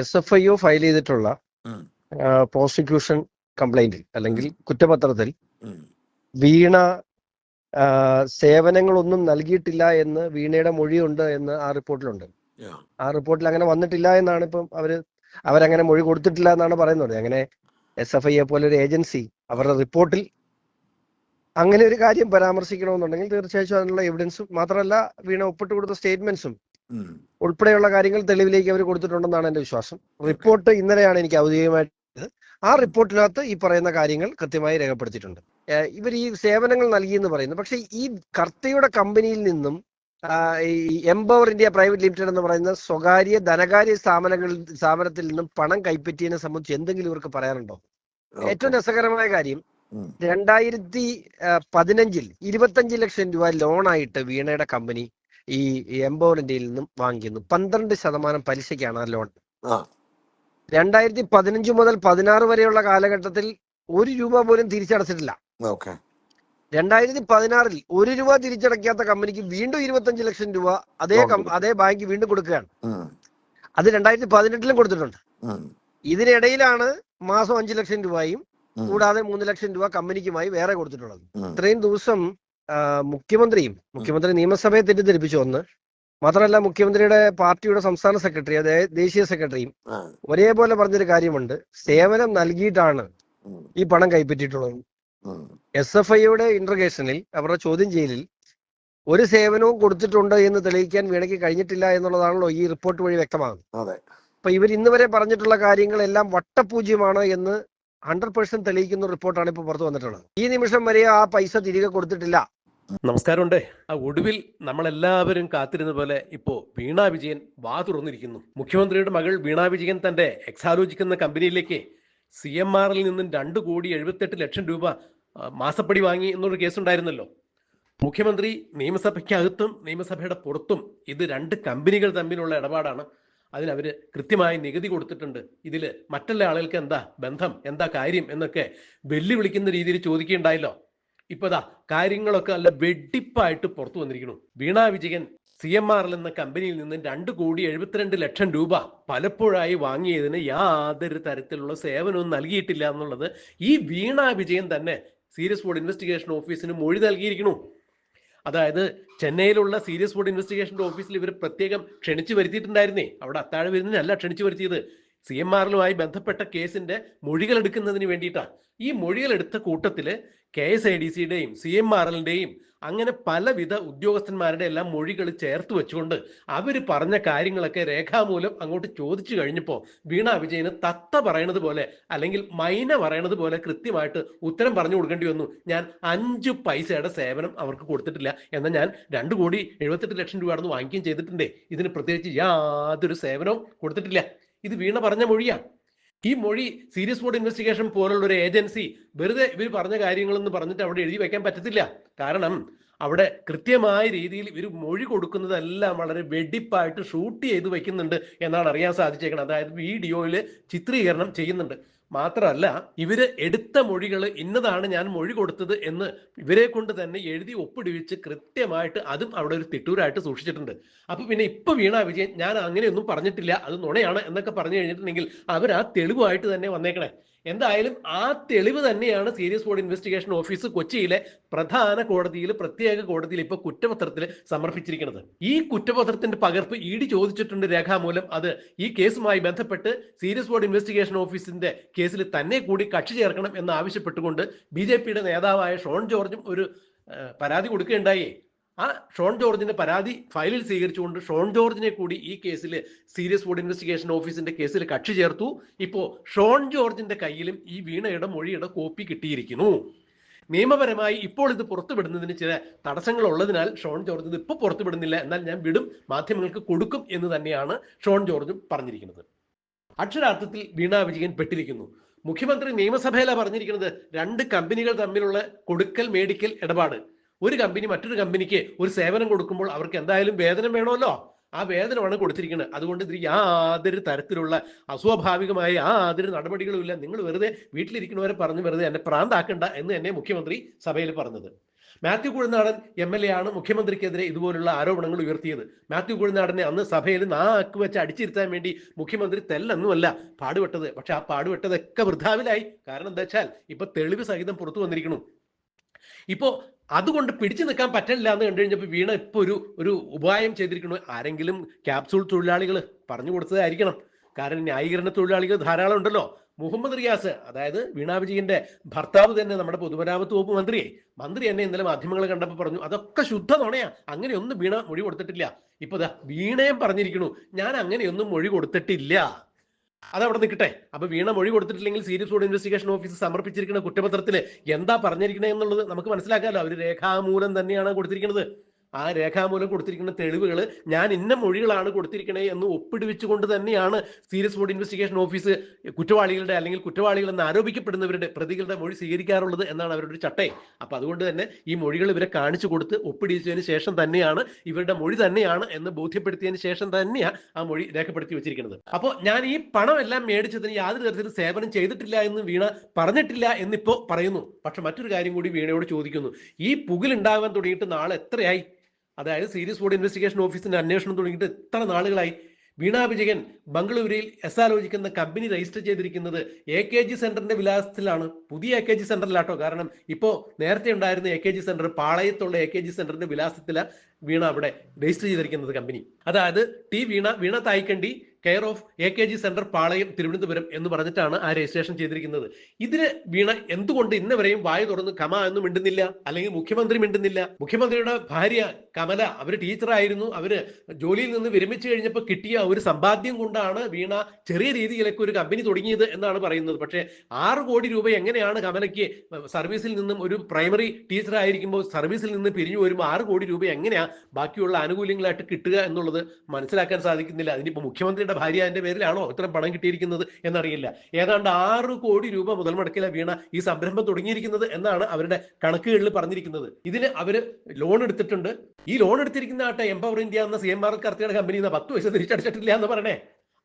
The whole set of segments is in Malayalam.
S F I O file ചെയ്തിട്ടുള്ള. പ്രോസിക്യൂഷൻ കംപ്ലൈന്റിൽ അല്ലെങ്കിൽ കുറ്റപത്രത്തിൽ വീണ സേവനങ്ങളൊന്നും നൽകിയിട്ടില്ല എന്ന് വീണയുടെ മൊഴിയുണ്ട് എന്ന് ആ റിപ്പോർട്ടിലുണ്ട്. ആ റിപ്പോർട്ടിൽ അങ്ങനെ വന്നിട്ടില്ല എന്നാണ് ഇപ്പം അവർ അവരങ്ങനെ മൊഴി കൊടുത്തിട്ടില്ല എന്നാണ് പറയുന്നത് അങ്ങനെ എസ് എഫ് ഐയെ പോലെ ഒരു ഏജൻസി അവരുടെ റിപ്പോർട്ടിൽ അങ്ങനെ ഒരു കാര്യം പരാമർശിക്കണമെന്നുണ്ടെങ്കിൽ തീർച്ചയായിട്ടും അതിനുള്ള എവിഡൻസും മാത്രമല്ല വീണ ഒപ്പിട്ട് കൊടുത്ത സ്റ്റേറ്റ്മെന്റ്സും. ഉൾപ്പെടെയുള്ള കാര്യങ്ങൾ തെളിവിലേക്ക് അവർ കൊടുത്തിട്ടുണ്ടെന്നാണ് എന്റെ വിശ്വാസം. റിപ്പോർട്ട് ഇന്നലെയാണ് എനിക്ക് ഔദ്യോഗികമായിട്ട് ആ റിപ്പോർട്ടിനകത്ത് ഈ പറയുന്ന കാര്യങ്ങൾ കൃത്യമായി രേഖപ്പെടുത്തിയിട്ടുണ്ട്. ഇവർ ഈ സേവനങ്ങൾ നൽകി എന്ന് പറയുന്നു. പക്ഷെ ഈ കർത്തയുടെ കമ്പനിയിൽ നിന്നും ഈ എംപവർ ഇന്ത്യ പ്രൈവറ്റ് ലിമിറ്റഡ് എന്ന് പറയുന്ന സ്വകാര്യ ധനകാര്യ സ്ഥാപനങ്ങളിൽ സ്ഥാപനത്തിൽ നിന്നും പണം കൈപ്പറ്റിയതിനെ സംബന്ധിച്ച് എന്തെങ്കിലും ഇവർക്ക് പറയാനുണ്ടോ? ഏറ്റവും രസകരമായ കാര്യം. രണ്ടായിരത്തി പതിനഞ്ചിൽ ഇരുപത്തഞ്ച് ലക്ഷം രൂപ ലോണായിട്ട് വീണയുടെ കമ്പനി ഈ എംബോറിന്റെയിൽ നിന്നും വാങ്ങിക്കുന്നു. പന്ത്രണ്ട് ശതമാനം പലിശയ്ക്കാണ് ആ ലോൺ. രണ്ടായിരത്തി പതിനഞ്ച് മുതൽ പതിനാറ് വരെയുള്ള കാലഘട്ടത്തിൽ ഒരു രൂപ പോലും തിരിച്ചടച്ചിട്ടില്ല. രണ്ടായിരത്തി പതിനാറിൽ ഒരു രൂപ തിരിച്ചടയ്ക്കാത്ത കമ്പനിക്ക് വീണ്ടും ഇരുപത്തഞ്ച് ലക്ഷം രൂപ അതേ. അതേ ബാങ്ക് വീണ്ടും കൊടുക്കുകയാണ്. അത് രണ്ടായിരത്തി പതിനെട്ടിലും കൊടുത്തിട്ടുണ്ട് ഇതിനിടയിലാണ് മാസം അഞ്ചു ലക്ഷം രൂപയും കൂടാതെ മൂന്ന് ലക്ഷം രൂപ കമ്പനിക്കുമായി വേറെ കൊടുത്തിട്ടുള്ളത്. ഇത്രയും ദിവസം മുഖ്യമന്ത്രിയും മുഖ്യമന്ത്രി നിയമസഭയെ തെറ്റിദ്ധരിപ്പിച്ചു ഒന്ന്. മാത്രമല്ല മുഖ്യമന്ത്രിയുടെ പാർട്ടിയുടെ സംസ്ഥാന സെക്രട്ടറി അതായത് ദേശീയ സെക്രട്ടറിയും ഒരേപോലെ പറഞ്ഞൊരു കാര്യമുണ്ട്. സേവനം നൽകിയിട്ടാണ് ഈ പണം കൈപ്പറ്റിയിട്ടുള്ളത്. എസ് എഫ് ഐയുടെ ഇന്റർഗേഷനിൽ അവരുടെ ചോദ്യം ചെയ്യലിൽ ഒരു സേവനവും കൊടുത്തിട്ടുണ്ട് എന്ന് തെളിയിക്കാൻ വീണയ്ക്ക് കഴിഞ്ഞിട്ടില്ല എന്നുള്ളതാണല്ലോ ഈ റിപ്പോർട്ട് വഴി വ്യക്തമാകുന്നത്. അപ്പൊ ഇവർ ഇന്ന് വരെ പറഞ്ഞിട്ടുള്ള കാര്യങ്ങളെല്ലാം വട്ടപൂജ്യമാണ് എന്ന് ഹൺഡ്രഡ് പെർസെന്റ് തെളിയിക്കുന്ന റിപ്പോർട്ടാണ് ഇപ്പോൾ പുറത്തു വന്നിട്ടുള്ളത്. ഈ നിമിഷം വരെ ആ പൈസ തിരികെ കൊടുത്തിട്ടില്ല. നമസ്കാരമുണ്ട്. ആ ഒടുവിൽ നമ്മളെല്ലാവരും കാത്തിരുന്ന പോലെ ഇപ്പോ വീണ വിജയൻ വാ തുറന്നിരിക്കുന്നു. മുഖ്യമന്ത്രിയുടെ മകൾ വീണ വിജയൻ തന്റെ എക്സാലോചിക്കുന്ന കമ്പനിയിലേക്ക് സി എം ആറിൽ നിന്നും രണ്ട് കോടി എഴുപത്തെട്ട് ലക്ഷം രൂപ മാസപ്പടി വാങ്ങി എന്നൊരു കേസുണ്ടായിരുന്നല്ലോ. മുഖ്യമന്ത്രി നിയമസഭയ്ക്കകത്തും നിയമസഭയുടെ പുറത്തും ഇത് രണ്ട് കമ്പനികൾ തമ്മിലുള്ള ഇടപാടാണ്. അതിനവര് കൃത്യമായി നികുതി കൊടുത്തിട്ടുണ്ട്. ഇതിൽ മറ്റുള്ള ആളുകൾക്ക് എന്താ ബന്ധം എന്താ കാര്യം എന്നൊക്കെ വെല്ലുവിളിക്കുന്ന രീതിയിൽ ചോദിക്കുകയുണ്ടായല്ലോ. ഇപ്പതാ കാര്യങ്ങളൊക്കെ നല്ല വെടിപ്പായിട്ട് പുറത്തു വന്നിരിക്കുന്നു. Veena Vijayan C M R എന്ന കമ്പനിയിൽ നിന്ന് രണ്ട് കോടി എഴുപത്തിരണ്ട് ലക്ഷം രൂപ പലപ്പോഴായി വാങ്ങിയതിന് യാതൊരു തരത്തിലുള്ള സേവനവും നൽകിയിട്ടില്ല എന്നുള്ളത് ഈ വീണ വിജയൻ തന്നെ സീരിയസ് ബോർഡ് ഇൻവെസ്റ്റിഗേഷൻ ഓഫീസിന് മൊഴി നൽകിയിരിക്കുന്നു. അതായത് ചെന്നൈയിലുള്ള സീരിയസ് ബോർഡ് ഇൻവെസ്റ്റിഗേഷന്റെ ഓഫീസിൽ ഇവർ പ്രത്യേകം ക്ഷണിച്ചു വരുത്തിയിട്ടുണ്ടായിരുന്നേ. അവിടെ അത്താഴ വിരുന്നിനല്ല ക്ഷണിച്ചു വരുത്തിയത്. സി എം ആറിലുമായി ബന്ധപ്പെട്ട കേസിന്റെ മൊഴികൾ എടുക്കുന്നതിന് വേണ്ടിയിട്ടാണ് ഈ മൊഴികൾ എടുത്ത കൂട്ടത്തിൽ കെ എസ് ഐ ഡി സിയുടെയും സി എം ആർ എല്ലിന്റെയും അങ്ങനെ പലവിധ ഉദ്യോഗസ്ഥന്മാരുടെ എല്ലാം മൊഴികൾ ചേർത്ത് വെച്ചുകൊണ്ട് അവർ പറഞ്ഞ കാര്യങ്ങളൊക്കെ രേഖാമൂലം അങ്ങോട്ട് ചോദിച്ചു കഴിഞ്ഞപ്പോൾ വീണ വിജയന് തത്ത പറയണത് പോലെ അല്ലെങ്കിൽ മൈന പറയണത് പോലെ കൃത്യമായിട്ട് ഉത്തരം പറഞ്ഞു കൊടുക്കേണ്ടി വന്നു. ഞാൻ അഞ്ച് പൈസയുടെ സേവനം അവർക്ക് കൊടുത്തിട്ടില്ല. എന്നാൽ ഞാൻ രണ്ട് കോടി എഴുപത്തെട്ട് ലക്ഷം രൂപയാണെന്ന് വാങ്ങിക്കുകയും ചെയ്തിട്ടുണ്ടേ. ഇതിന് പ്രത്യേകിച്ച് യാതൊരു സേവനവും കൊടുത്തിട്ടില്ല. ഇത് വീണ പറഞ്ഞ മൊഴിയാണ് ഈ മൊഴി സീരിയസ് ബോർഡ് ഇൻവെസ്റ്റിഗേഷൻ പോലുള്ള ഒരു ഏജൻസി വെറുതെ ഇവർ പറഞ്ഞ കാര്യങ്ങളെന്ന് പറഞ്ഞിട്ട് അവിടെ എഴുതി വെക്കാൻ പറ്റത്തില്ല. കാരണം അവിടെ കൃത്യമായ രീതിയിൽ ഇവർ മൊഴി കൊടുക്കുന്നതെല്ലാം വളരെ വെടിപ്പായിട്ട് ഷൂട്ട് ചെയ്ത് വെക്കുന്നുണ്ട് എന്നാണ് അറിയാൻ സാധിച്ചേക്കുന്നത് അതായത് വീഡിയോയിൽ ചിത്രീകരണം ചെയ്യുന്നുണ്ട്. മാത്രമല്ല ഇവർ എടുത്ത മൊഴികൾ ഇന്നതാണ് ഞാൻ മൊഴി കൊടുത്തത് എന്ന് ഇവരെ കൊണ്ട് തന്നെ എഴുതി ഒപ്പിടിവിച്ച് കൃത്യമായിട്ട് അതും അവിടെ ഒരു തിട്ടൂരായിട്ട് സൂക്ഷിച്ചിട്ടുണ്ട്. അപ്പൊ പിന്നെ ഇപ്പൊ വീണ വിജയൻ ഞാൻ അങ്ങനെയൊന്നും പറഞ്ഞിട്ടില്ല അത് നുണയാണ് എന്നൊക്കെ പറഞ്ഞു കഴിഞ്ഞിട്ടുണ്ടെങ്കിൽ അവർ ആ തെളിവായിട്ട് തന്നെ വന്നേക്കണേ. എന്തായാലും ആ തെളിവ് തന്നെയാണ് സീരിയസ് ബോർഡ് ഇൻവെസ്റ്റിഗേഷൻ ഓഫീസ് കൊച്ചിയിലെ പ്രധാന കോടതിയിൽ പ്രത്യേക കോടതിയിൽ ഇപ്പൊ കുറ്റപത്രത്തിൽ സമർപ്പിച്ചിരിക്കുന്നത്. ഈ കുറ്റപത്രത്തിന്റെ പകർപ്പ് ഇ ഡി ചോദിച്ചിട്ടുണ്ട് രേഖാമൂലം അത് ഈ കേസുമായി ബന്ധപ്പെട്ട് സീരിയസ് ബോർഡ് ഇൻവെസ്റ്റിഗേഷൻ ഓഫീസിന്റെ കേസിൽ തന്നെ കൂടി കക്ഷി ചേർക്കണം എന്ന് ആവശ്യപ്പെട്ടുകൊണ്ട് ബി നേതാവായ ഷോൺ ജോർജും ഒരു പരാതി കൊടുക്കുകയുണ്ടായി. ആ ഷോൺ ജോർജിന്റെ പരാതി ഫയലിൽ സ്വീകരിച്ചുകൊണ്ട് ഷോൺ ജോർജിനെ കൂടി ഈ കേസിൽ സീരിയസ് ഫുഡ് ഇൻവെസ്റ്റിഗേഷൻ ഓഫീസിന്റെ കേസിൽ കക്ഷി ചേർത്തു. ഇപ്പോ ഷോൺ ജോർജിന്റെ കയ്യിലും ഈ വീണയുടെ മൊഴിയുടെ കോപ്പി കിട്ടിയിരിക്കുന്നു. നിയമപരമായി ഇപ്പോൾ ഇത് പുറത്തുവിടുന്നതിന് ചില തടസ്സങ്ങൾ ഉള്ളതിനാൽ ഷോൺ ജോർജ് ഇത് ഇപ്പോൾ പുറത്തുവിടുന്നില്ല. എന്നാൽ ഞാൻ വിടും മാധ്യമങ്ങൾക്ക് കൊടുക്കും എന്ന് തന്നെയാണ് ഷോൺ ജോർജും പറഞ്ഞിരിക്കുന്നത്. അക്ഷരാർത്ഥത്തിൽ വീണ വിജയൻ പെട്ടിരിക്കുന്നു. മുഖ്യമന്ത്രി നിയമസഭയിലാണ് പറഞ്ഞിരിക്കുന്നത് രണ്ട് കമ്പനികൾ തമ്മിലുള്ള കൊടുക്കൽ മേടിക്കൽ ഇടപാട്. ഒരു കമ്പനി മറ്റൊരു കമ്പനിക്ക് ഒരു സേവനം കൊടുക്കുമ്പോൾ അവർക്ക് എന്തായാലും വേതനം വേണമല്ലോ. ആ വേതനമാണ് കൊടുത്തിരിക്കുന്നത്. അതുകൊണ്ട് ഇതിൽ യാതൊരു തരത്തിലുള്ള അസ്വാഭാവികമായ യാതൊരു നടപടികളും ഇല്ല. നിങ്ങൾ വെറുതെ വീട്ടിലിരിക്കുന്നവരെ പറഞ്ഞ് വെറുതെ എന്നെ പ്രാന്താക്കണ്ട എന്ന് തന്നെ മുഖ്യമന്ത്രി സഭയിൽ പറഞ്ഞത്. Mathew Kuzhalnadan M L A ആണ് മുഖ്യമന്ത്രിക്കെതിരെ ഇതുപോലുള്ള ആരോപണങ്ങൾ ഉയർത്തിയത്. മാത്യു കുഴനാടനെ അന്ന് സഭയിൽ നാക്ക് വെച്ച് അടിച്ചിരുത്താൻ വേണ്ടി മുഖ്യമന്ത്രി തെല്ലൊന്നുമല്ല പാടുപെട്ടത്. പക്ഷെ ആ പാടുപെട്ടതൊക്കെ വൃദ്ധാവിലായി കാരണം എന്താ വെച്ചാൽ ഇപ്പൊ തെളിവ് സഹിതം പുറത്തു വന്നിരിക്കുന്നു. ഇപ്പോ അതുകൊണ്ട് പിടിച്ചു നിൽക്കാൻ പറ്റില്ല എന്ന് കണ്ടു കഴിഞ്ഞപ്പോൾ വീണ ഇപ്പൊ ഒരു ഒരു ഉപായം ചെയ്തിരിക്കുന്നു. ആരെങ്കിലും ക്യാപ്സൂൾ തൊഴിലാളികൾ പറഞ്ഞു കൊടുത്തതായിരിക്കണം. കാരണം ന്യായീകരണ തൊഴിലാളികൾ ധാരാളം ഉണ്ടല്ലോ. മുഹമ്മദ് റിയാസ് അതായത് വീണ വിജയന്റെ ഭർത്താവ് തന്നെ നമ്മുടെ പൊതുമരാമത്ത് വകുപ്പ് മന്ത്രിയെ. മന്ത്രി എന്നെ ഇന്നലെ മാധ്യമങ്ങൾ കണ്ടപ്പോൾ പറഞ്ഞു അതൊക്കെ ശുദ്ധ നുണയാ. അങ്ങനെയൊന്നും വീണ മൊഴി കൊടുത്തിട്ടില്ല. ഇപ്പൊ വീണയും പറഞ്ഞിരിക്കണു ഞാൻ അങ്ങനെയൊന്നും മൊഴി കൊടുത്തിട്ടില്ല. അതവിടെ നിൽക്കട്ടെ. അപ്പൊ വീണ മൊഴി കൊടുത്തിട്ടില്ലെങ്കിൽ സീരിയസ് ഫുഡ് ഇൻവെസ്റ്റിഗേഷൻ ഓഫീസ് സമർപ്പിച്ചിരിക്കുന്ന കുറ്റപത്രത്തിൽ എന്താ പറഞ്ഞിരിക്കണേ എന്നുള്ളത് നമുക്ക് മനസ്സിലാക്കാമല്ലോ അവർ രേഖാമൂലം തന്നെയാണ് കൊടുത്തിരിക്കുന്നത്. ആ രേഖാമൂലം കൊടുത്തിരിക്കുന്ന തെളിവുകൾ ഞാൻ ഇന്ന മൊഴികളാണ് കൊടുത്തിരിക്കണേ എന്ന് ഒപ്പിടുവിച്ചുകൊണ്ട് തന്നെയാണ് സീരിയസ് ബോഡി ഇൻവെസ്റ്റിഗേഷൻ ഓഫീസ് കുറ്റവാളികളുടെ അല്ലെങ്കിൽ കുറ്റവാളികൾ എന്ന് ആരോപിക്കപ്പെടുന്നവരുടെ പ്രതികളുടെ മൊഴി സ്വീകരിക്കാറുള്ളത് എന്നാണ് അവരുടെ ഒരു ചട്ടേ. അപ്പൊ അതുകൊണ്ട് തന്നെ ഈ മൊഴികൾ ഇവരെ കാണിച്ചു കൊടുത്ത് ഒപ്പിടിച്ചതിന് ശേഷം തന്നെയാണ് ഇവരുടെ മൊഴി തന്നെയാണ് എന്ന് ബോധ്യപ്പെടുത്തിയതിന് ശേഷം തന്നെയാണ് ആ മൊഴി രേഖപ്പെടുത്തി വെച്ചിരിക്കുന്നത്. അപ്പോൾ ഞാൻ ഈ പണം എല്ലാം മേടിച്ചതിന് യാതൊരു തരത്തിലും സേവനം ചെയ്തിട്ടില്ല എന്ന് വീണ പറഞ്ഞിട്ടില്ല എന്നിപ്പോ പറയുന്നു. പക്ഷെ മറ്റൊരു കാര്യം കൂടി വീണയോട് ചോദിക്കുന്നു. ഈ പുകിലുണ്ടാകാൻ തുടങ്ങിയിട്ട് നാളെ എത്രയായി അതായത് സീരിയസ് ബോർഡ് ഇൻവെസ്റ്റിഗേഷൻ ഓഫീസിന്റെ അന്വേഷണം തുടങ്ങിയിട്ട് എത്ര നാളുകളായി വീണ വിജയൻ ബംഗളൂരുവിൽ എസ് ആലോചിക്കുന്ന കമ്പനി രജിസ്റ്റർ ചെയ്തിരിക്കുന്നത് എ കെ ജി സെന്ററിന്റെ വിലാസത്തിലാണ്. പുതിയ എ കെ ജി സെന്ററിലാട്ടോ. കാരണം ഇപ്പോ നേരത്തെ ഉണ്ടായിരുന്ന എ കെ ജി സെന്റർ പാളയത്തുള്ള എ കെ ജി സെന്ററിന്റെ വിലാസത്തിലാണ് വീണ അവിടെ രജിസ്റ്റർ ചെയ്തിരിക്കുന്നത് കമ്പനി. അതായത് T Veena Veena Thaikandi care of A K G centre Palayam Thiruvananthapuram എന്ന് പറഞ്ഞിട്ടാണ് ആ രജിസ്ട്രേഷൻ ചെയ്തിരിക്കുന്നത്. ഇതിന് വീണ എന്തുകൊണ്ട് ഇന്നവരെയും വായ തുറന്ന് കമ എന്ന് മിണ്ടുന്നില്ല? അല്ലെങ്കിൽ മുഖ്യമന്ത്രി മിണ്ടുന്നില്ല? മുഖ്യമന്ത്രിയുടെ ഭാര്യ കമല അവർ ടീച്ചറായിരുന്നു. അവർ ജോലിയിൽ നിന്ന് വിരമിച്ചു കഴിഞ്ഞപ്പോൾ കിട്ടിയ ഒരു സമ്പാദ്യം കൊണ്ടാണ് വീണ ചെറിയ രീതിയിലൊക്കെ ഒരു കമ്പനി തുടങ്ങിയത് എന്നാണ് പറയുന്നത്. പക്ഷേ ആറ് കോടി രൂപ എങ്ങനെയാണ് കമലയ്ക്ക് സർവീസിൽ നിന്നും ഒരു പ്രൈമറി ടീച്ചർ ആയിരിക്കുമ്പോൾ സർവീസിൽ നിന്ന് പിരിഞ്ഞു വരുമ്പോൾ ആറ് കോടി രൂപ എങ്ങനെയാ ബാക്കിയുള്ള ആനുകൂല്യങ്ങളായിട്ട് കിട്ടുക എന്നുള്ളത് മനസ്സിലാക്കാൻ സാധിക്കുന്നില്ല. അതിനിപ്പോ മുഖ്യമന്ത്രിയുടെ ഭാര്യ അതിന്റെ പേരിലാണോ ഇത്രയും പണം കിട്ടിയിരിക്കുന്നത് എന്നറിയില്ല. ഏതാണ്ട് ആറ് കോടി രൂപ മുതൽ മുടക്കില വീണ ഈ സംരംഭം തുടങ്ങിയിരിക്കുന്നത് എന്നാണ് അവരുടെ കണക്കുകളിൽ പറഞ്ഞിരിക്കുന്നത്. ഇതിന് അവർ ലോൺ എടുത്തിട്ടുണ്ട്. ഈ ലോൺ എടുത്തിരിക്കുന്ന ആട്ടെ എംപവർ ഇന്ത്യ എന്ന സി എം ആർ കർത്തിയുടെ കമ്പനി പത്ത് പൈസ തിരിച്ചടച്ചിട്ടില്ല എന്ന് പറയണേ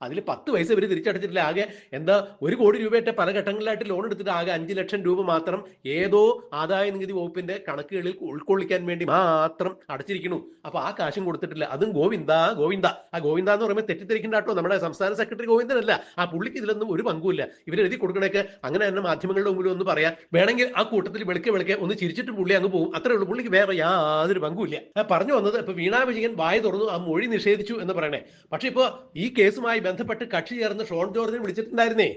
അതിൽ പത്ത് പൈസ ഇവർ തിരിച്ചടച്ചിട്ടില്ല. ആകെ എന്താ ഒരു കോടി രൂപയായിട്ട് പല ഘട്ടങ്ങളിലായിട്ട് ലോൺ എടുത്തിട്ട് ആകെ അഞ്ച് ലക്ഷം രൂപ മാത്രം ഏതോ ആദായ നികുതി വകുപ്പിന്റെ കണക്കുകളിൽ ഉൾക്കൊള്ളിക്കാൻ വേണ്ടി മാത്രം അടച്ചിരിക്കുന്നു. അപ്പൊ ആ കാശും കൊടുത്തിട്ടില്ല. അതും ഗോവിന്ദ ഗോവിന്ദ. ആ ഗോവിന്ദ എന്ന് പറയുമ്പോൾ തെറ്റിദ്ധരിക്കേണ്ട നമ്മുടെ സംസ്ഥാന സെക്രട്ടറി ഗോവിന്ദനല്ല. ആ പുള്ളിക്ക് ഇതിലൊന്നും ഒരു പങ്കുമില്ല. ഇവർ എഴുതി കൊടുക്കണേക്ക് അങ്ങനെ തന്നെ മാധ്യമങ്ങളുടെ മുമ്പിൽ ഒന്ന് പറയാം. വേണമെങ്കിൽ ആ കൂട്ടത്തിൽ വെളുക്കെ വെളുക്കെ ഒന്ന് ചിരിച്ചിട്ട് പുള്ളി അങ്ങ് പോകും. അത്രേ ഉള്ളൂ. പുള്ളിക്ക് വേറെ യാതൊരു പങ്കുമില്ല. പറഞ്ഞു വന്നത് ഇപ്പൊ വീണാ വിജയൻ വായ തുറന്നു ആ മൊഴി നിഷേധിച്ചു എന്ന് പറയണേ. പക്ഷെ ഇപ്പോ ഈ കേസുമായി ബന്ധപ്പെട്ട് കക്ഷി ചേർന്ന് ഷോൺ ജോർജിനെ വിളിച്ചിട്ടുണ്ടായിരുന്നേ.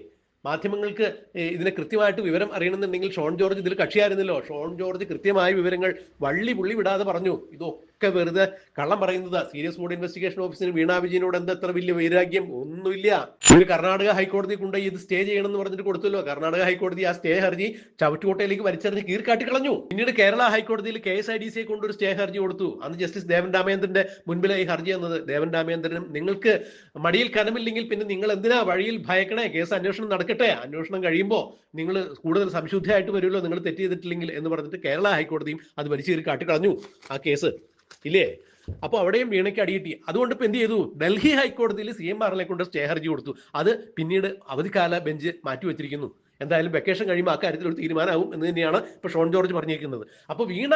മാധ്യമങ്ങൾക്ക് ഇതിനെ കൃത്യമായിട്ട് വിവരം അറിയണമെന്നുണ്ടെങ്കിൽ ഷോൺ ജോർജ് ഇതിൽ കക്ഷിയായിരുന്നല്ലോ. ഷോൺ ജോർജ് കൃത്യമായ വിവരങ്ങൾ വള്ളി പുള്ളി വിടാതെ പറഞ്ഞു. ഇതൊക്കെ വെറുതെ കള്ളം പറയുന്നത് സീരിയസ് മോഡ് ഇൻവെസ്റ്റിഗേഷൻ ഓഫീസിന് വീണാ വിജയനോട് എന്താ എത്ര വലിയ വൈരാഗ്യം? ഒന്നുമില്ല. ഒരു കർണാടക ഹൈക്കോടതി കൊണ്ടുപോയി ഇത് സ്റ്റേ ചെയ്യണം എന്ന് പറഞ്ഞിട്ട് കൊടുത്തല്ലോ. കർണാടക ഹൈക്കോടതി ആ സ്റ്റേ ഹർജി ചവറ്റുകോട്ടയിലേക്ക് വലിച്ചെറിഞ്ഞ് കീർക്കാട്ടി കളഞ്ഞു പിന്നീട് കേരള ഹൈക്കോടതിയിൽ കെ എസ് ഐ ഡി സിയെ കൊണ്ടൊരു സ്റ്റേ ഹർജി കൊടുത്തു. അന്ന് ജസ്റ്റിസ് ദേവൻ രാമേന്ദ്രന്റെ മുൻപിലെ ഈ ഹർജി എന്നത് ദേവൻ രാമേന്ദ്രനും നിങ്ങൾക്ക് മടിയിൽ കനമില്ലെങ്കിൽ പിന്നെ നിങ്ങൾ എന്തിനാ വഴിയിൽ ഭയക്കണേ? കേസ് അന്വേഷണം നടക്കട്ടെ. അന്വേഷണം കഴിയുമ്പോൾ നിങ്ങൾ കൂടുതൽ സംശുദ്ധമായിട്ട് വരുമല്ലോ. നിങ്ങൾ തെറ്റ് ചെയ്തിട്ടില്ലെങ്കിൽ എന്ന് പറഞ്ഞിട്ട് കേരള ഹൈക്കോടതിയും അത് വലിച്ചു കീറി കാട്ടിക്കളഞ്ഞു ആ കേസ്. ഇല്ലേ? അപ്പൊ അവിടെയും വീണയ്ക്ക് അടിയിട്ടി അതുകൊണ്ട് ഇപ്പൊ എന്ത് ചെയ്തു? ഡൽഹി ഹൈക്കോടതിയിൽ സി എം ആറിനെ കൊണ്ട് സ്റ്റേ ഹർജി കൊടുത്തു. അത് പിന്നീട് അവധിക്കാല ബെഞ്ച് മാറ്റി വെച്ചിരിക്കുന്നു. എന്തായാലും വെക്കേഷൻ കഴിയുമ്പോൾ ആ കാര്യത്തിൽ ഒരു തീരുമാനമാകും എന്ന് തന്നെയാണ് ഇപ്പൊ ഷോൺ ജോർജ് പറഞ്ഞിരിക്കുന്നത്. അപ്പൊ വീണ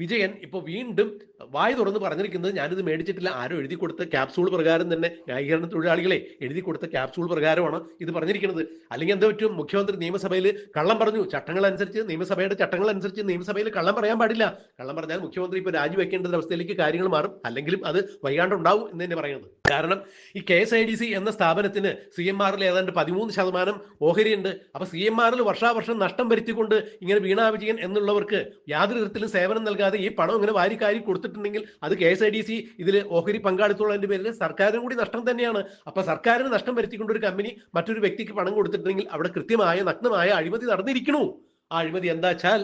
വിജയൻ ഇപ്പൊ വീണ്ടും വായ തുറന്ന് പറഞ്ഞിരിക്കുന്നത് ഞാനിത് മേടിച്ചിട്ടില്ല. ആരോ എഴുതി കൊടുത്ത ക്യാപ്സൂൾ പ്രകാരം തന്നെ ന്യായീകരണ തൊഴിലാളികളെ എഴുതി കൊടുത്ത ക്യാപ്സൂൾ പ്രകാരമാണ് ഇത് പറഞ്ഞിരിക്കുന്നത്. അല്ലെങ്കിൽ എന്താ പറ്റും? മുഖ്യമന്ത്രി നിയമസഭയിൽ കള്ളം പറഞ്ഞു. ചട്ടങ്ങൾ അനുസരിച്ച് നിയമസഭയുടെ ചട്ടങ്ങൾ അനുസരിച്ച് നിയമസഭയിൽ കള്ളം പറയാൻ പാടില്ല. കള്ളം പറഞ്ഞാൽ മുഖ്യമന്ത്രി ഇപ്പൊ രാജിവെക്കേണ്ട അവസ്ഥയിലേക്ക് കാര്യങ്ങൾ മാറും. അല്ലെങ്കിലും അത് വൈകാണ്ടുണ്ടാവും എന്ന് തന്നെ പറയുന്നത്. കാരണം ഈ K S I D C എന്ന സ്ഥാപനത്തിന് സി എം ആറിൽ ഏതാണ്ട് പതിമൂന്ന് ശതമാനം ഓഹരിയുണ്ട്. അപ്പൊ സി എം ആറിൽ വർഷാവർഷം നഷ്ടം വരുത്തിക്കൊണ്ട് ഇങ്ങനെ വീണാ വിജയൻ എന്നുള്ളവർക്ക് യാതൊരു തരത്തിലും സേവനം നൽകാതെ ഈ പണം ഇങ്ങനെ വാരിക്കാരി കൊടുത്തിട്ടുണ്ടെങ്കിൽ അത് K S I D C ഇതിൽ ഓഹരി പങ്കാളിത്തമുള്ളതിന്റെ പേരിൽ സർക്കാരിനും കൂടി നഷ്ടം തന്നെയാണ്. അപ്പൊ സർക്കാരിന് നഷ്ടം വരുത്തിക്കൊണ്ട് ഒരു കമ്പനി മറ്റൊരു വ്യക്തിക്ക് പണം കൊടുത്തിട്ടുണ്ടെങ്കിൽ അവിടെ കൃത്യമായ നഗ്നമായ അഴിമതി നടന്നിരിക്കണു. ആ അഴിമതി എന്താ വെച്ചാൽ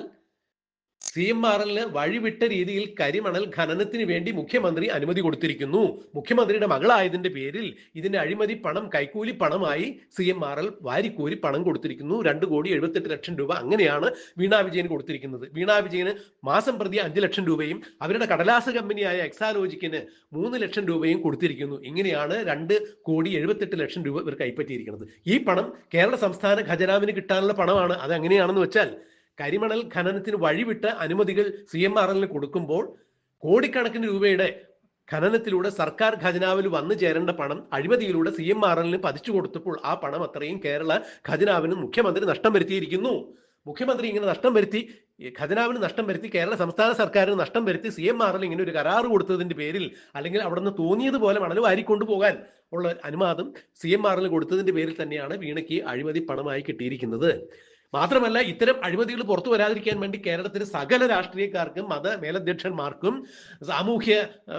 സി എം എല്ലിന് വഴിവിട്ട രീതിയിൽ കരിമണൽ ഖനനത്തിന് വേണ്ടി മുഖ്യമന്ത്രി അനുമതി കൊടുത്തിരിക്കുന്നു. മുഖ്യമന്ത്രിയുടെ മകളായതിന്റെ പേരിൽ ഇതിന്റെ അഴിമതി പണം കൈക്കൂലി പണമായി സി എം ആർ എൽ വാരിക്കോരി പണം കൊടുത്തിരിക്കുന്നു. രണ്ട് കോടി എഴുപത്തെട്ട് ലക്ഷം രൂപ അങ്ങനെയാണ് വീണാ വിജയന് കൊടുത്തിരിക്കുന്നത്. വീണാ വിജയന് മാസം പ്രതി അഞ്ച് ലക്ഷം രൂപയും അവരുടെ കടലാസ കമ്പനിയായ എക്സാലോജിക്കിന് മൂന്ന് ലക്ഷം രൂപയും കൊടുത്തിരിക്കുന്നു. ഇങ്ങനെയാണ് രണ്ട് കോടി എഴുപത്തെട്ട് ലക്ഷം രൂപ ഇവർ കൈപ്പറ്റിയിരിക്കുന്നത്. ഈ പണം കേരള സംസ്ഥാന ഖജനാവിന് കിട്ടാനുള്ള പണമാണ്. അത് എങ്ങനെയാണെന്ന് വെച്ചാൽ കരിമണൽ ഖനനത്തിന് വഴിവിട്ട് അനുമതികൾ സി എം ആർ എല്ലിന് കൊടുക്കുമ്പോൾ കോടിക്കണക്കിന് രൂപയുടെ ഖനനത്തിലൂടെ സർക്കാർ ഖജനാവിൽ വന്നു ചേരേണ്ട പണം അഴിമതിയിലൂടെ സി എം ആർ എല്ലിന് പതിച്ചു കൊടുത്തപ്പോൾ ആ പണം അത്രയും കേരള ഖജനാവിന് മുഖ്യമന്ത്രി നഷ്ടം വരുത്തിയിരിക്കുന്നു. മുഖ്യമന്ത്രി ഇങ്ങനെ നഷ്ടം വരുത്തി ഖജനാവിന് നഷ്ടം വരുത്തി കേരള സംസ്ഥാന സർക്കാരിന് നഷ്ടം വരുത്തി സി എം ആർ എൽ ഇങ്ങനെ ഒരു കരാറ് കൊടുത്തതിന്റെ പേരിൽ അല്ലെങ്കിൽ അവിടെ നിന്ന് തോന്നിയതുപോലെ മണൽ വാരിക്കൊണ്ടു പോകാൻ ഉള്ള അനുവാദം സി എം ആർ എൽ കൊടുത്തതിന്റെ പേരിൽ തന്നെയാണ് വീണയ്ക്ക് അഴിമതി പണമായി കിട്ടിയിരിക്കുന്നത്. മാത്രമല്ല ഇത്തരം അഴിമതികൾ പുറത്തു വരാതിരിക്കാൻ വേണ്ടി കേരളത്തിലെ സകല രാഷ്ട്രീയക്കാർക്കും മത മേലധ്യക്ഷന്മാർക്കും സാമൂഹ്യ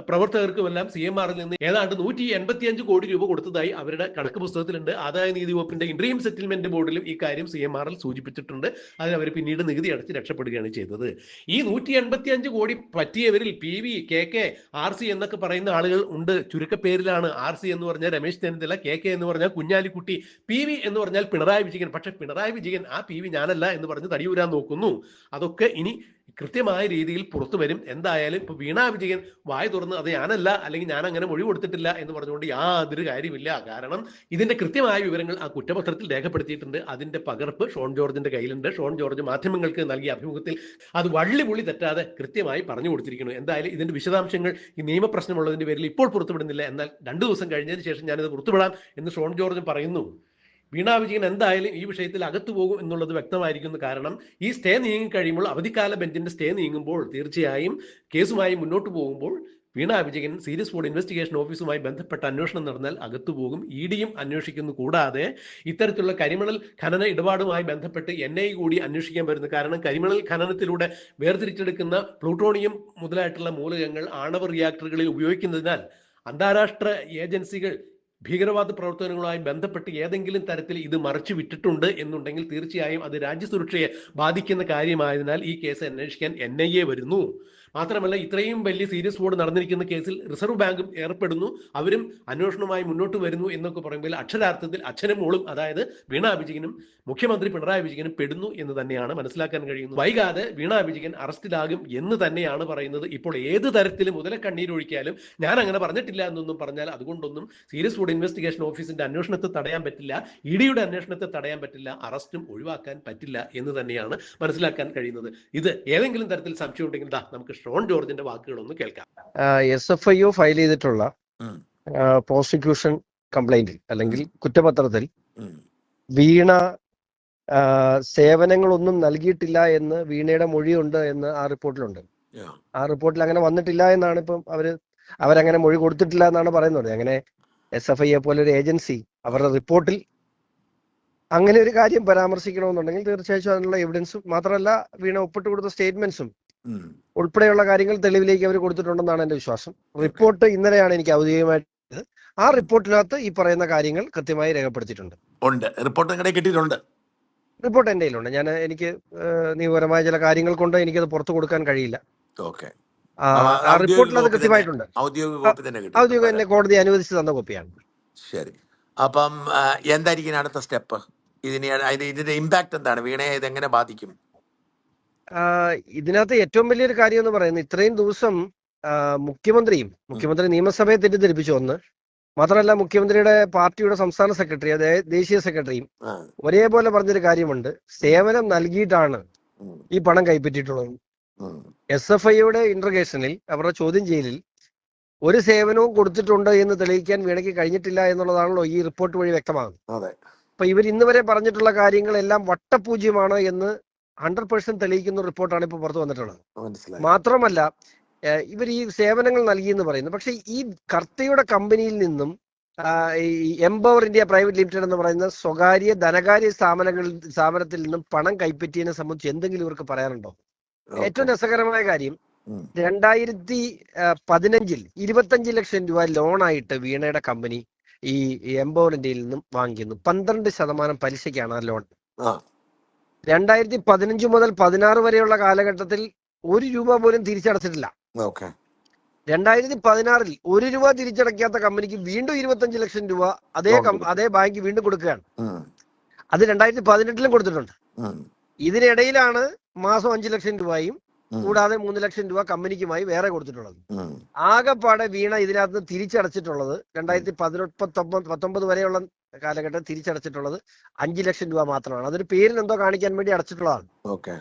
പ്രവർത്തകർക്കും എല്ലാം സി എം ആറിൽ നിന്ന് ഏതാണ്ട് നൂറ്റി എൺപത്തിയഞ്ച് കോടി രൂപ കൊടുത്തതായി അവരുടെ കണക്ക് പുസ്തകത്തിലുണ്ട്. ആദായ നീതി വകുപ്പിന്റെ ഇൻട്രീം സെറ്റിൽമെന്റ് ബോർഡിലും ഈ കാര്യം സി എം ആറിൽ സൂചിപ്പിച്ചിട്ടുണ്ട്. അതിന് അവർ പിന്നീട് നികുതി അടച്ച് രക്ഷപ്പെടുകയാണ് ചെയ്തത്. ഈ നൂറ്റി എൺപത്തിയഞ്ച് crore പറ്റിയവരിൽ P V K K R C എന്നൊക്കെ പറയുന്ന ആളുകൾ ഉണ്ട്. ചുരുക്കപ്പേരിലാണ് ആർ സി എന്ന് പറഞ്ഞാൽ രമേശ് ചെന്നിത്തല കെ കെ എന്ന് പറഞ്ഞാൽ കുഞ്ഞാലിക്കുട്ടി പി വി എന്ന് പറഞ്ഞാൽ പിണറായി വിജയൻ. പക്ഷെ പിണറായി വിജയൻ ആ പി വി ഞാനല്ല എന്ന് പറഞ്ഞ് തടിയൂരാൻ നോക്കുന്നു. അതൊക്കെ ഇനി കൃത്യമായ രീതിയിൽ പുറത്തു വരും. എന്തായാലും ഇപ്പൊ വീണാ വിജയൻ വായ തുറന്ന് അത് ഞാനല്ല അല്ലെങ്കിൽ ഞാൻ അങ്ങനെ മൊഴി കൊടുത്തിട്ടില്ല എന്ന് പറഞ്ഞുകൊണ്ട് യാതൊരു കാര്യമില്ല. കാരണം ഇതിന്റെ കൃത്യമായ വിവരങ്ങൾ ആ കുറ്റപത്രത്തിൽ രേഖപ്പെടുത്തിയിട്ടുണ്ട്. അതിന്റെ പകർപ്പ് ഷോൺ ജോർജിന്റെ കയ്യിലുണ്ട്. ഷോൺ ജോർജ് മാധ്യമങ്ങൾക്ക് നൽകിയ അഭിമുഖത്തിൽ അത് വള്ളി പുള്ളി തെറ്റാതെ കൃത്യമായി പറഞ്ഞു കൊടുത്തിരിക്കുന്നു. എന്തായാലും ഇതിന്റെ വിശദാംശങ്ങൾ ഈ നിയമപ്രശ്നമുള്ളതിന്റെ പേരിൽ ഇപ്പോൾ പുറത്തുവിടുന്നില്ല. എന്നാൽ രണ്ടു ദിവസം കഴിഞ്ഞതിന് ശേഷം ഞാനിത് പുറത്തുവിടാം എന്ന് ഷോൺ ജോർജ് പറയുന്നു. വീണാ വിജയൻ എന്തായാലും ഈ വിഷയത്തിൽ അകത്തു പോകും എന്നുള്ളത് വ്യക്തമായിരിക്കുന്നു. കാരണം ഈ സ്റ്റേ നീങ്ങി കഴിയുമ്പോൾ അവധിക്കാല ബെഞ്ചിന്റെ സ്റ്റേ നീങ്ങുമ്പോൾ തീർച്ചയായും കേസുമായി മുന്നോട്ട് പോകുമ്പോൾ Veena Vijayan serious fraud investigation ഓഫീസുമായി ബന്ധപ്പെട്ട അന്വേഷണം നടന്നാൽ അകത്തു പോകും. ഇ ഡിയും അന്വേഷിക്കുന്നു. കൂടാതെ ഇത്തരത്തിലുള്ള കരിമണൽ ഖനന ഇടപാടുമായി ബന്ധപ്പെട്ട് എൻ ഐ കൂടി അന്വേഷിക്കാൻ വരുന്നു കാരണം കരിമണൽ ഖനനത്തിലൂടെ വേർതിരിച്ചെടുക്കുന്ന പ്ലൂട്ടോണിയം മുതലായിട്ടുള്ള മൂലകങ്ങൾ ആണവ റിയാക്ടറുകളിൽ ഉപയോഗിക്കുന്നതിനാൽ അന്താരാഷ്ട്ര ഏജൻസികൾ ഭീകരവാദ പ്രവർത്തനങ്ങളുമായി ബന്ധപ്പെട്ട് ഏതെങ്കിലും തരത്തിൽ ഇത് മറച്ചു വിട്ടിട്ടുണ്ട് എന്നുണ്ടെങ്കിൽ തീർച്ചയായും അത് രാജ്യസുരക്ഷയെ ബാധിക്കുന്ന കാര്യമായതിനാൽ ഈ കേസ് അന്വേഷിക്കാൻ എൻ ഐ എ വരുന്നു. മാത്രമല്ല ഇത്രയും വലിയ സീരിയസ് ബോർഡ് നടന്നിരിക്കുന്ന കേസിൽ റിസർവ് ബാങ്കും ഏർപ്പെടുന്നു. അവരും അന്വേഷണവുമായി മുന്നോട്ട് വരുന്നു എന്നൊക്കെ പറയുമ്പോൾ അക്ഷരാർത്ഥത്തിൽ അച്ഛനും മോളും അതായത് വീണ വിജയനും മുഖ്യമന്ത്രി പിണറായി വിജയനും പെടുന്നു എന്ന് തന്നെയാണ് മനസ്സിലാക്കാൻ കഴിയുന്നത്. വൈകാതെ വീണ വിജയൻ അറസ്റ്റിലാകും എന്ന് തന്നെയാണ് പറയുന്നത്. ഇപ്പോൾ ഏത് തരത്തിൽ മുതല കണ്ണീരൊഴിക്കാലും ഞാൻ അങ്ങനെ പറഞ്ഞിട്ടില്ല എന്നൊന്നും പറഞ്ഞാൽ അതുകൊണ്ടൊന്നും സീരിയസ് ഫുഡ് ഇൻവെസ്റ്റിഗേഷൻ ഓഫീസിന്റെ അന്വേഷണത്തെ തടയാൻ പറ്റില്ല ഇ ഡിയുടെ അന്വേഷണത്തെ തടയാൻ പറ്റില്ല അറസ്റ്റും ഒഴിവാക്കാൻ പറ്റില്ല എന്ന് തന്നെയാണ് മനസ്സിലാക്കാൻ കഴിയുന്നത്. ഇത് ഏതെങ്കിലും തരത്തിൽ സംശയം ഉണ്ടെങ്കിൽ ദാ നമുക്ക് ഷോൺ ജോർജിന്റെ വാക്കുകളൊന്ന് കേൾക്കാം S F I O file ചെയ്തിട്ടുള്ള. പ്രോസിക്യൂഷൻ കംപ്ലൈന്റിൽ അല്ലെങ്കിൽ കുറ്റപത്രത്തിൽ വീണ സേവനങ്ങളൊന്നും നൽകിയിട്ടില്ല എന്ന് വീണയുടെ മൊഴിയുണ്ട് എന്ന് ആ റിപ്പോർട്ടിലുണ്ട്. ആ റിപ്പോർട്ടിൽ അങ്ങനെ വന്നിട്ടില്ല എന്നാണ് ഇപ്പം അവർ അവരങ്ങനെ മൊഴി കൊടുത്തിട്ടില്ല എന്നാണ് പറയുന്നത് അങ്ങനെ എസ് എഫ് ഐയെ പോലെ ഒരു ഏജൻസി അവരുടെ റിപ്പോർട്ടിൽ അങ്ങനെ ഒരു കാര്യം പരാമർശിക്കണമെന്നുണ്ടെങ്കിൽ തീർച്ചയായിട്ടും അതിനുള്ള എവിഡൻസും മാത്രമല്ല വീണ ഒപ്പിട്ട് കൊടുത്ത സ്റ്റേറ്റ്മെന്റ്സും. ഉൾപ്പെടെയുള്ള കാര്യങ്ങൾ തെളിവിലേക്ക് അവർ കൊടുത്തിട്ടുണ്ടെന്നാണ് എന്റെ വിശ്വാസം. റിപ്പോർട്ട് ഇന്നലെയാണ് എനിക്ക് ഔദ്യോഗികമായിട്ട് ആ റിപ്പോർട്ടിനകത്ത് ഈ പറയുന്ന കാര്യങ്ങൾ കൃത്യമായി രേഖപ്പെടുത്തിയിട്ടുണ്ട്. ഉണ്ട്. റിപ്പോർട്ട് നിങ്ങളുടെ കിട്ടിയിട്ടുണ്ട്. റിപ്പോർട്ട് എന്റെ കയ്യിലുണ്ട്. ഞാൻ എനിക്ക് നിയമപരമായ ചില കാര്യങ്ങൾ കൊണ്ട് എനിക്കത് പുറത്തു കൊടുക്കാൻ കഴിയില്ല. ഓക്കെ. ആ, റിപ്പോർട്ടിൽ അത് കൃത്യമായിട്ടുണ്ട്. ഔദ്യോഗിക എന്നെ കോടതി അനുവദിച്ച് തന്ന കോപ്പിയാണ്. ശരി. അപ്പം എന്തായിരിക്കും അടുത്ത സ്റ്റെപ്പ്? ഇതിന് ഇതിന്റെ ഇമ്പാക്ട് എന്താണ്? വീണയെ ഇത് എങ്ങനെ ബാധിക്കും? ഇതിനകത്ത് ഏറ്റവും വലിയൊരു കാര്യം എന്ന് പറയുന്നത് ഇത്രയും ദിവസം മുഖ്യമന്ത്രിയും മുഖ്യമന്ത്രി നിയമസഭയെ തെറ്റിദ്ധരിപ്പിച്ചു ഒന്ന്. മാത്രമല്ല മുഖ്യമന്ത്രിയുടെ പാർട്ടിയുടെ സംസ്ഥാന സെക്രട്ടറി അതായത് ദേശീയ സെക്രട്ടറിയും ഒരേപോലെ പറഞ്ഞൊരു കാര്യമുണ്ട്. സേവനം നൽകിയിട്ടാണ് ഈ പണം കൈപ്പറ്റിയിട്ടുള്ളത്. എസ് എഫ് ഐയുടെ ഇന്റർഗേഷനിൽ അവരുടെ ചോദ്യം ചെയ്യലിൽ ഒരു സേവനവും കൊടുത്തിട്ടുണ്ട് എന്ന് തെളിയിക്കാൻ വീണയ്ക്ക് കഴിഞ്ഞിട്ടില്ല എന്നുള്ളതാണല്ലോ ഈ റിപ്പോർട്ട് വഴി വ്യക്തമാകുന്നത്. അപ്പൊ ഇവർ ഇന്ന് വരെ പറഞ്ഞിട്ടുള്ള കാര്യങ്ങളെല്ലാം വട്ടപൂജ്യമാണ് എന്ന് ഹൺഡ്രഡ് പേഴ്സെന്റ് തെളിയിക്കുന്ന റിപ്പോർട്ടാണ് ഇപ്പോൾ പുറത്തു വന്നിട്ടുള്ളത്. മാത്രമല്ല ഇവർ ഈ സേവനങ്ങൾ നൽകിയെന്ന് പറയുന്നു. പക്ഷേ ഈ കർത്തയുടെ കമ്പനിയിൽ നിന്നും എംപവർ ഇന്ത്യ പ്രൈവറ്റ് ലിമിറ്റഡ് എന്ന് പറയുന്ന സ്വകാര്യ ധനകാര്യ സ്ഥാപനങ്ങളിൽ സ്ഥാപനത്തിൽ നിന്നും പണം കൈപ്പറ്റിയതിനെ സംബന്ധിച്ച് എന്തെങ്കിലും ഇവർക്ക് പറയാനുണ്ടോ? ഏറ്റവും രസകരമായ കാര്യം. രണ്ടായിരത്തി പതിനഞ്ചിൽ ഇരുപത്തഞ്ച് ലക്ഷം രൂപ ലോണായിട്ട് വീണയുടെ കമ്പനി ഈ എംപവർ ഇന്ത്യയിൽ നിന്നും വാങ്ങിക്കുന്നു. പന്ത്രണ്ട് ശതമാനം പലിശയ്ക്കാണ് ആ ലോൺ. രണ്ടായിരത്തി പതിനഞ്ച് മുതൽ പതിനാറ് വരെയുള്ള കാലഘട്ടത്തിൽ ഒരു രൂപ പോലും തിരിച്ചടച്ചിട്ടില്ല. രണ്ടായിരത്തി പതിനാറിൽ ഒരു രൂപ തിരിച്ചടക്കാത്ത കമ്പനിക്ക് വീണ്ടും ഇരുപത്തഞ്ച് ലക്ഷം രൂപ അതേ. അതേ ബാങ്ക് വീണ്ടും കൊടുക്കുകയാണ്. അത് രണ്ടായിരത്തി പതിനെട്ടിലും കൊടുത്തിട്ടുണ്ട് ഇതിനിടയിലാണ് മാസം അഞ്ചു ലക്ഷം രൂപയും കൂടാതെ മൂന്ന് ലക്ഷം രൂപ കമ്പനിക്കുമായി വേറെ കൊടുത്തിട്ടുള്ളത്. ആകെപ്പാടെ വീണ ഇതിനകത്ത് തിരിച്ചടച്ചിട്ടുള്ളത് രണ്ടായിരത്തി പതിനെട്ട് പത്തൊമ്പത് വരെയുള്ള കാലഘട്ടം തിരിച്ചടച്ചിട്ടുള്ളത് അഞ്ചു ലക്ഷം രൂപ മാത്രമാണ്. അതൊരു പേരിന് എന്തോ കാണിക്കാൻ വേണ്ടി അടച്ചിട്ടുള്ളതാണ്. ഓക്കെ.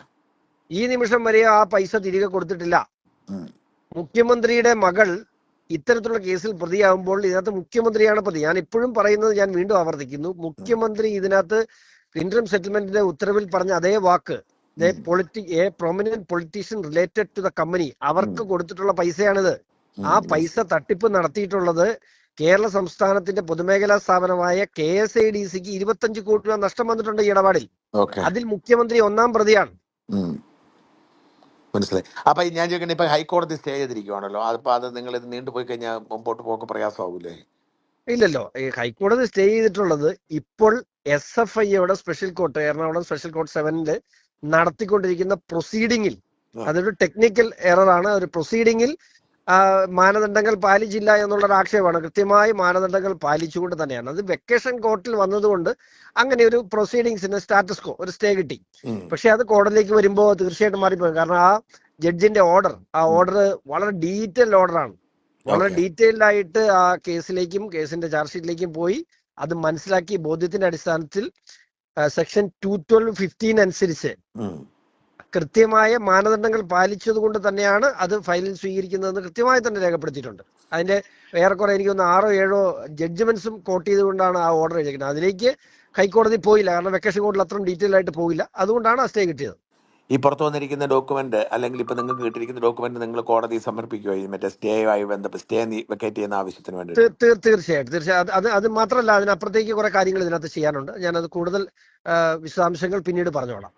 ഈ നിമിഷം വരെ ആ പൈസ തിരികെ കൊടുത്തിട്ടില്ല. മുഖ്യമന്ത്രിയുടെ മകൾ ഇത്തരത്തിലുള്ള കേസിൽ പ്രതിയാകുമ്പോൾ ഇതിനകത്ത് മുഖ്യമന്ത്രിയാണ് പ്രതി. ഞാൻ ഇപ്പോഴും പറയുന്നത് ഞാൻ വീണ്ടും ആവർത്തിക്കുന്നു. മുഖ്യമന്ത്രി ഇതിനകത്ത് ഇന്റർം സെറ്റിൽമെന്റിന്റെ ഉത്തരവിൽ പറഞ്ഞ അതേ വാക്ക്. Polity a prominent politician related to the company അവർക്ക് കൊടുത്തിട്ടുള്ള പൈസയാണിത്. ആ പൈസ തട്ടിപ്പ് നടത്തിയിട്ടുള്ളത് കേരള സംസ്ഥാനത്തിന്റെ പൊതുമേഖലാ സ്ഥാപനമായ കെ എസ് ഐ ഡി സിക്ക് ഇരുപത്തഞ്ച് കോടി രൂപ നഷ്ടം വന്നിട്ടുണ്ട് ഈ ഇടപാടിൽ. അതിൽ മുഖ്യമന്ത്രി ഒന്നാം പ്രതിയാണ്. മനസ്സിലായി. അപ്പൊ ഞാൻ ചോദിക്കണേ ഇപ്പൊ ഹൈക്കോടതി സ്റ്റേ ചെയ്തിരിക്കുവാണല്ലോ അപ്പൊ അത് നിങ്ങൾ ഇത് നീണ്ടുപോയി കഴിഞ്ഞാൽ മുമ്പോട്ട് പോക്ക് പ്രയാസമാവൂലേ? ഇല്ലല്ലോ ഈ ഹൈക്കോടതി സ്റ്റേ ചെയ്തിട്ടുള്ളത് ഇപ്പോൾ എസ് എഫ് ഐയുടെ special court Ernakulam special court സെവനിൽ നടത്തിക്കൊണ്ടിരിക്കുന്ന പ്രൊസീഡിങ്ങിൽ. അതൊരു ടെക്നിക്കൽ എററാണ്. ഒരു പ്രൊസീഡിങ്ങിൽ മാനദണ്ഡങ്ങൾ പാലിച്ചില്ല എന്നുള്ളൊരു ആക്ഷേപമാണ് കൃത്യമായി മാനദണ്ഡങ്ങൾ പാലിച്ചുകൊണ്ട് തന്നെയാണ് അത് വെക്കേഷൻ കോർട്ടിൽ വന്നതുകൊണ്ട് അങ്ങനെ ഒരു പ്രൊസീഡിങ്സിന് സ്റ്റാറ്റസ് കോ ഒരു സ്റ്റേ കിട്ടി. പക്ഷെ അത് കോടതിയിലേക്ക് വരുമ്പോൾ തീർച്ചയായിട്ടും മാറിപ്പോയി കാരണം ആ ജഡ്ജിന്റെ ഓർഡർ ആ ഓർഡർ വളരെ ഡീറ്റെയിൽഡ് ഓർഡറാണ് വളരെ. ഡീറ്റെയിൽഡ് ആയിട്ട് ആ കേസിലേക്കും കേസിന്റെ ചാർജ് ഷീറ്റിലേക്കും പോയി അത് മനസ്സിലാക്കി ബോധ്യത്തിന്റെ അടിസ്ഥാനത്തിൽ സെക്ഷൻ ടു ട്വൽവ് ഫിഫ്റ്റീൻ അനുസരിച്ച്. കൃത്യമായ മാനദണ്ഡങ്ങൾ പാലിച്ചത് കൊണ്ട് തന്നെയാണ് അത് ഫയലിൽ സ്വീകരിക്കുന്നതെന്ന് കൃത്യമായി തന്നെ രേഖപ്പെടുത്തിയിട്ടുണ്ട്. അതിന്റെ ഏറെക്കുറെ എനിക്ക് ഒന്ന് ആറോ ഏഴോ ജഡ്ജ്മെന്റ്സും കോട്ട് ചെയ്തുകൊണ്ടാണ് ആ ഓർഡർ എഴുതിയിരിക്കുന്നത്. അതിലേക്ക് ഹൈക്കോടതി പോയില്ല. കാരണം വെക്കേഷൻ കോർട്ടിൽ അത്രയും ഡീറ്റെയിൽ ആയിട്ട് പോയില്ല. അതുകൊണ്ടാണ് ആ സ്റ്റേ കിട്ടിയത്. ഈ പുറത്തു വന്നിരിക്കുന്ന ഡോക്യുമെന്റ് അല്ലെങ്കിൽ ഇപ്പൊ നിങ്ങൾക്ക് കിട്ടിയിരിക്കുന്ന ഡോക്യുമെന്റ് നിങ്ങൾ കോടതി സമർപ്പിക്കുകയോ മറ്റേ സ്റ്റേയുമായി ബന്ധപ്പെട്ട് സ്റ്റേ വെക്കേറ്റ് ചെയ്യുന്ന ആവശ്യത്തിന് വേണ്ടി തീർച്ചയായിട്ടും തീർച്ചയായും അത് അത് മാത്രമല്ല അതിനപ്പുറത്തേക്ക് കുറെ കാര്യങ്ങൾ ഇതിനകത്ത് ചെയ്യാനുണ്ട്. ഞാനത് കൂടുതൽ വിശദാംശങ്ങൾ പിന്നീട് പറഞ്ഞോളാം.